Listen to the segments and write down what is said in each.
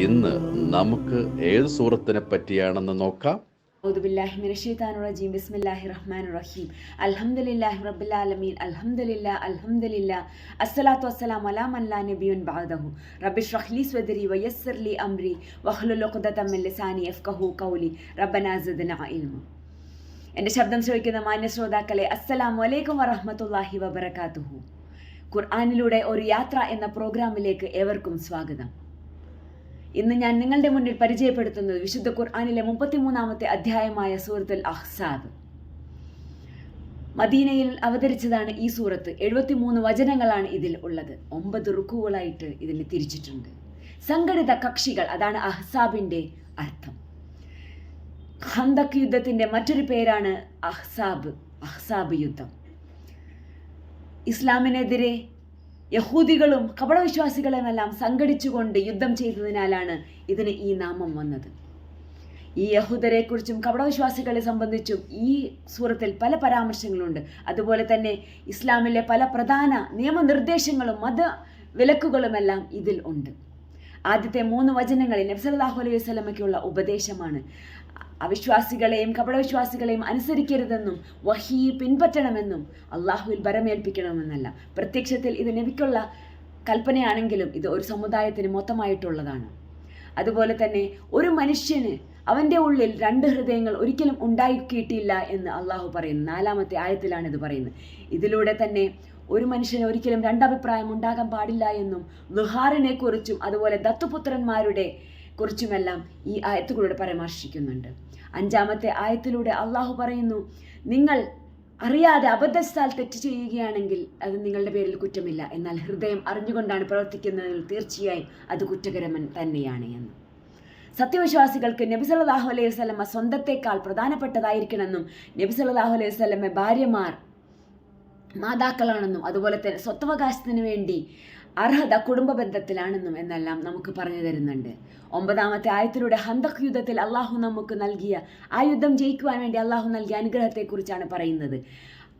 ഇന്ന് നമുക്ക് ഏത് സൂറത്തിനെ പറ്റിയാണെന്ന് നോക്കാം أعوذ بالله من الشيطان الرجيم بسم الله الرحمن الرحيم الحمد لله رب العالمين الحمد لله الحمد لله الصلاة والسلام على من لا نبي بعده رب اشرح لي صدري ويسر لي أمري واحلل عقدة من لساني يفقهوا قولي ربنا زدنا علما എൻ്റെ ശബ്ദം ശ്രവിക്കുന്ന മാന്യ ശ്രോതാക്കളെ അസ്സലാമു അലൈക്കും വറഹ്മത്തുള്ളാഹി വബറകാതുഹു ഖുർആനിലൂടെ ഒരു യാത്ര എന്ന പ്രോഗ്രാമിലേക്ക് ഏവർക്കും സ്വാഗതം ഇന്ന് ഞാൻ നിങ്ങളുടെ മുന്നിൽ പരിചയപ്പെടുത്തുന്നത് വിശുദ്ധ ഖുർആനിലെ മുപ്പത്തിമൂന്നാമത്തെ അധ്യായമായ സൂറത്തുൽ അഹ്സാബ് മദീനയിൽ അവതരിച്ചതാണ് ഈ സൂറത്ത്. എഴുപത്തിമൂന്ന് വചനങ്ങളാണ് ഇതിൽ ഉള്ളത്. ഒമ്പത് റുക്കുകളായിട്ട് ഇതിനെ തിരിച്ചിട്ടുണ്ട്. സംഘടിത കക്ഷികൾ അതാണ് അഹ്സാബിന്റെ അർത്ഥം. ഹന്തക് യുദ്ധത്തിന്റെ മറ്റൊരു പേരാണ് അഹ്സാബ് അഹ്സാബ് യുദ്ധം. ഇസ്ലാമിനെതിരെ യഹൂദികളും കപടവിശ്വാസികളുമെല്ലാം സംഘടിച്ചുകൊണ്ട് യുദ്ധം ചെയ്തതിനാലാണ് ഇതിന് ഈ നാമം വന്നത്. ഈ യഹൂദരെക്കുറിച്ചും കപടവിശ്വാസികളെ സംബന്ധിച്ചും ഈ സൂറത്തിൽ പല പരാമർശങ്ങളുണ്ട്. അതുപോലെ തന്നെ ഇസ്ലാമിലെ പല പ്രധാന നിയമനിർദ്ദേശങ്ങളും മത വിലക്കുകളുമെല്ലാം ഇതിൽ ഉണ്ട്. ആദ്യത്തെ മൂന്ന് വചനങ്ങളിൽ നബ്സല്ലാഹു അലൈഹി വസ്ലമയ്ക്കുള്ള ഉപദേശമാണ്. അവിശ്വാസികളെയും കപടവിശ്വാസികളെയും അനുസരിക്കരുതെന്നും വഹി പിൻപറ്റണമെന്നും അള്ളാഹുവിൽ ബരമേൽപ്പിക്കണമെന്നല്ല പ്രത്യക്ഷത്തിൽ ഇത് നബിക്കുള്ള കൽപ്പനയാണെങ്കിലും ഇത് ഒരു സമുദായത്തിന് മൊത്തമായിട്ടുള്ളതാണ്. അതുപോലെ തന്നെ ഒരു മനുഷ്യന് അവന്റെ ഉള്ളിൽ രണ്ട് ഹൃദയങ്ങൾ ഒരിക്കലും ഉണ്ടാക്കിയിട്ടില്ല എന്ന് അള്ളാഹു പറയുന്നു. നാലാമത്തെ ആയത്തിലാണ് ഇത് പറയുന്നത്. ഇതിലൂടെ തന്നെ ഒരു മനുഷ്യന് ഒരിക്കലും രണ്ടഭിപ്രായം ഉണ്ടാകാൻ പാടില്ല എന്നും ലുഹാറിനെ കുറിച്ചും അതുപോലെ ദത്തുപുത്രന്മാരുടെ കുറിച്ചുമെല്ലാം ഈ ആയത്തുകളോട് പരാമർശിക്കുന്നുണ്ട്. അഞ്ചാമത്തെ ആയത്തിലൂടെ അള്ളാഹു പറയുന്നു നിങ്ങൾ അറിയാതെ അബദ്ധസ്ഥാൽ തെറ്റ് ചെയ്യുകയാണെങ്കിൽ അത് നിങ്ങളുടെ പേരിൽ കുറ്റമില്ല. എന്നാൽ ഹൃദയം അറിഞ്ഞുകൊണ്ടാണ് പ്രവർത്തിക്കുന്നതിൽ തീർച്ചയായും അത് കുറ്റകരമൻ തന്നെയാണ് എന്ന്. സത്യവിശ്വാസികൾക്ക് നബി സല്ലല്ലാഹു അലൈഹി വസല്ലമ സ്വന്തത്തെക്കാൾ പ്രധാനപ്പെട്ടതായിരിക്കണമെന്നും നബി സല്ലല്ലാഹു അലൈഹി വസല്ലമ ഭാര്യമാർ മാതാക്കളാണെന്നും അതുപോലെ തന്നെ സ്വത്തവകാശത്തിന് വേണ്ടി അർഹത കുടുംബ ബന്ധത്തിലാണെന്നും എന്നെല്ലാം നമുക്ക് പറഞ്ഞു തരുന്നുണ്ട്. ഒമ്പതാമത്തെ ആയത്തിലൂടെ ഹന്തക് യുദ്ധത്തിൽ അള്ളാഹു നമുക്ക് നൽകിയ ആ യുദ്ധം ജയിക്കുവാൻ വേണ്ടി അള്ളാഹു നൽകിയ അനുഗ്രഹത്തെക്കുറിച്ചാണ് പറയുന്നത്.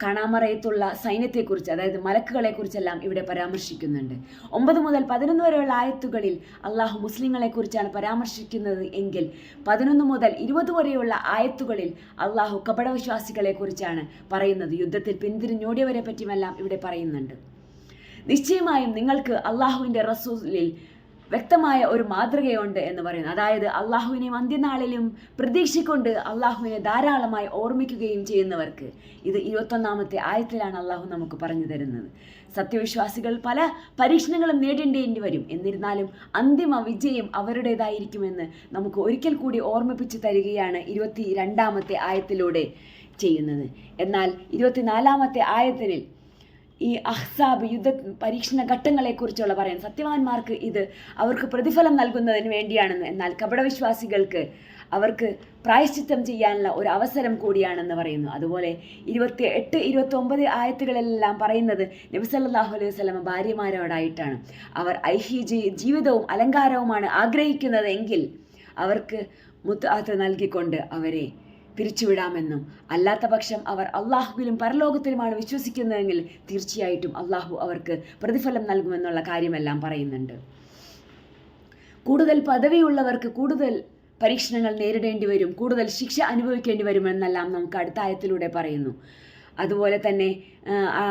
കാണാമറയത്തുള്ള സൈന്യത്തെക്കുറിച്ച് അതായത് മലക്കുകളെക്കുറിച്ചെല്ലാം ഇവിടെ പരാമർശിക്കുന്നുണ്ട്. ഒമ്പത് മുതൽ പതിനൊന്ന് വരെയുള്ള ആയത്തുകളിൽ അള്ളാഹു മുസ്ലിങ്ങളെക്കുറിച്ചാണ് പരാമർശിക്കുന്നത് എങ്കിൽ പതിനൊന്ന് മുതൽ ഇരുപത് വരെയുള്ള ആയത്തുകളിൽ അള്ളാഹു കപടവിശ്വാസികളെക്കുറിച്ചാണ് പറയുന്നത്. യുദ്ധത്തിൽ പിന്തിരിഞ്ഞോടിയവരെ പറ്റിയുമെല്ലാം ഇവിടെ പറയുന്നുണ്ട്. നിശ്ചയമായും നിങ്ങൾക്ക് അള്ളാഹുവിന്റെ റസൂലിൽ വ്യക്തമായ ഒരു മാതൃകയുണ്ട് എന്ന് പറയുന്നത് അതായത് അള്ളാഹുവിനെ അന്ത്യനാളിലും പ്രതീക്ഷിക്കൊണ്ട് അള്ളാഹുവിനെ ധാരാളമായി ഓർമ്മിക്കുകയും ചെയ്യുന്നവർക്ക് ഇത് ഇരുപത്തൊന്നാമത്തെ ആയത്തിലാണ് അള്ളാഹു നമുക്ക് പറഞ്ഞു തരുന്നത്. സത്യവിശ്വാസികൾ പല പരീക്ഷണങ്ങളും നേടേണ്ടേണ്ടി വരും എന്നിരുന്നാലും അന്തിമ വിജയം അവരുടേതായിരിക്കുമെന്ന് നമുക്ക് ഒരിക്കൽ കൂടി ഓർമ്മിപ്പിച്ച് തരികയാണ് ഇരുപത്തി രണ്ടാമത്തെ ആയത്തിലൂടെ ചെയ്യുന്നത്. എന്നാൽ ഇരുപത്തിനാലാമത്തെ ആയത്തിനിൽ ഈ അഹ്സാബ് യുദ്ധ പരീക്ഷണ ഘട്ടങ്ങളെക്കുറിച്ചുള്ള പറയാൻ. സത്യവാന്മാർക്ക് ഇത് അവർക്ക് പ്രതിഫലം നൽകുന്നതിന് വേണ്ടിയാണെന്ന്. എന്നാൽ കപടവിശ്വാസികൾക്ക് അവർക്ക് പ്രായശ്ചിത്തം ചെയ്യാനുള്ള ഒരു അവസരം കൂടിയാണെന്ന് പറയുന്നു. അതുപോലെ ഇരുപത്തി എട്ട് ഇരുപത്തി ഒമ്പത് ആയത്തുകളിലെല്ലാം പറയുന്നത് നബിസല്ലാഹു അലൈഹി വസ്ലമ ഭാര്യമാരോടായിട്ടാണ്. അവർ ഐഹി ജീവിതവും അലങ്കാരവുമാണ് ആഗ്രഹിക്കുന്നതെങ്കിൽ അവർക്ക് മുത്താത്ത് നൽകിക്കൊണ്ട് അവരെ പിരിച്ചുവിടാമെന്നും അല്ലാത്ത പക്ഷം അവർ അള്ളാഹുവിലും പരലോകത്തിലുമാണ് വിശ്വസിക്കുന്നതെങ്കിൽ തീർച്ചയായിട്ടും അള്ളാഹു അവർക്ക് പ്രതിഫലം നൽകുമെന്നുള്ള കാര്യമെല്ലാം പറയുന്നുണ്ട്. കൂടുതൽ പദവിയുള്ളവർക്ക് കൂടുതൽ പരീക്ഷണങ്ങൾ നേരിടേണ്ടി വരും കൂടുതൽ ശിക്ഷ അനുഭവിക്കേണ്ടി വരുമെന്നെല്ലാം നമുക്ക് അടുത്ത ആയത്തിലൂടെ പറയുന്നു. അതുപോലെ തന്നെ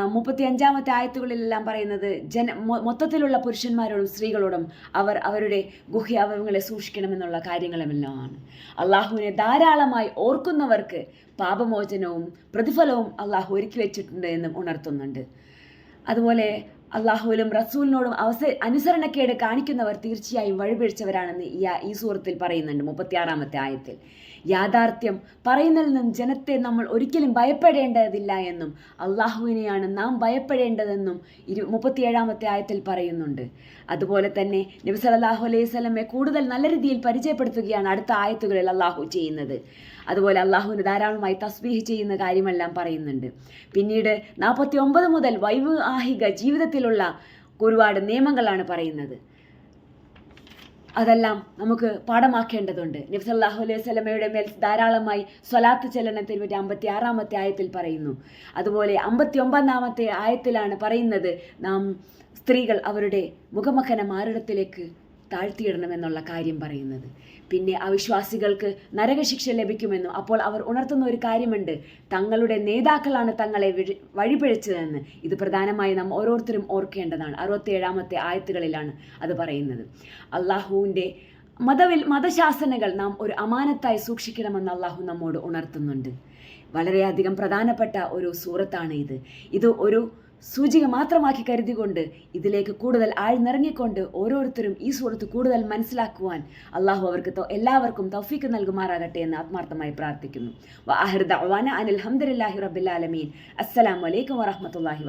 മുപ്പത്തി അഞ്ചാമത്തെ ആയത്തുകളിലെല്ലാം പറയുന്നത് ജന മൊത്തത്തിലുള്ള പുരുഷന്മാരോടും സ്ത്രീകളോടും അവർ അവരുടെ ഗുഹ്യാവയവങ്ങളെ സൂക്ഷിക്കണമെന്നുള്ള കാര്യങ്ങളുമെല്ലാമാണ് അള്ളാഹുവിനെ ധാരാളമായി ഓർക്കുന്നവർക്ക് പാപമോചനവും പ്രതിഫലവും അള്ളാഹു ഒരുക്കി വെച്ചിട്ടുണ്ട് എന്നും ഉണർത്തുന്നുണ്ട്. അതുപോലെ അള്ളാഹുവിലും റസൂലിനോടും അവസ അനുസരണക്കേട് കാണിക്കുന്നവർ തീർച്ചയായും വഴിപിഴച്ചവരാണെന്ന് ഈ സൂറത്തിൽ പറയുന്നുണ്ട് മുപ്പത്തിയാറാമത്തെ ആയത്തിൽ. യാഥാർത്ഥ്യം പറയുന്നതിൽ നിന്നും ജനത്തെ നമ്മൾ ഒരിക്കലും ഭയപ്പെടേണ്ടതില്ല എന്നും അള്ളാഹുവിനെയാണ് നാം ഭയപ്പെടേണ്ടതെന്നും ഇരു മുപ്പത്തിയേഴാമത്തെ ആയത്തിൽ പറയുന്നുണ്ട്. അതുപോലെ തന്നെ നബി സലാഹു അലൈഹി സ്വലമെ കൂടുതൽ നല്ല രീതിയിൽ പരിചയപ്പെടുത്തുകയാണ് അടുത്ത ആയത്തുകളിൽ അള്ളാഹു ചെയ്യുന്നത്. അതുപോലെ അള്ളാഹുവിന് ധാരാളമായി തസ്ബീഹ് ചെയ്യുന്ന കാര്യമെല്ലാം പറയുന്നുണ്ട്. പിന്നീട് നാൽപ്പത്തി ഒമ്പത് മുതൽ വൈവാഹിക ജീവിതത്തിലുള്ള ഒരുപാട് നിയമങ്ങളാണ് പറയുന്നത്. അതെല്ലാം നമുക്ക് പാഠമാക്കേണ്ടതുണ്ട്. നബ്സല്ലാഹു അലൈഹി സ്വലമയുടെ മേൽ ധാരാളമായി സ്വലാത്ത് ചലനത്തിന് പറ്റി അമ്പത്തി ആറാമത്തെ ആയത്തിൽ പറയുന്നു. അതുപോലെ അമ്പത്തി ഒമ്പതാമത്തെ ആയത്തിലാണ് പറയുന്നത് നാം സ്ത്രീകൾ അവരുടെ മുഖമഖന മാറിടത്തിലേക്ക് താഴ്ത്തിയിടണമെന്നുള്ള കാര്യം പറയുന്നത്. പിന്നെ അവിശ്വാസികൾക്ക് നരകശിക്ഷ ലഭിക്കുമെന്നും അപ്പോൾ അവർ ഉണർത്തുന്ന ഒരു കാര്യമുണ്ട്. തങ്ങളുടെ നേതാക്കളാണ് തങ്ങളെ വഴിപഴിച്ചതെന്ന്. ഇത് പ്രധാനമായി നാം ഓരോരുത്തരും ഓർക്കേണ്ടതാണ്. അറുപത്തേഴാമത്തെ ആയത്തുകളിലാണ് അത് പറയുന്നത്. അള്ളാഹുവിന്റെ മതവിൽ മതശാസനകൾ നാം ഒരു അമാനത്തായി സൂക്ഷിക്കണമെന്ന് അള്ളാഹു നമ്മോട് ഉണർത്തുന്നുണ്ട്. വളരെയധികം പ്രധാനപ്പെട്ട ഒരു സൂറത്താണ് ഇത്. ഇത് ഒരു സൂചിക മാത്രമാക്കി കരുതികൊണ്ട് ഇതിലേക്ക് കൂടുതൽ ആഴ്ന്നിറങ്ങിക്കൊണ്ട് ഓരോരുത്തരും ഈ സുഹൃത്ത് കൂടുതൽ മനസ്സിലാക്കുവാൻ അള്ളാഹു അവർക്ക് എല്ലാവർക്കും തൗഫീക്ക് നൽകുമാറാകട്ടെ എന്ന് ആത്മാർത്ഥമായി പ്രാർത്ഥിക്കുന്നു. അനിൽ ഹംദുലില്ലാഹി റബ്ബിൽ ആലമീൻ. അസ്സലാമു അലൈക്കും വറഹ്മത്തുള്ളാഹി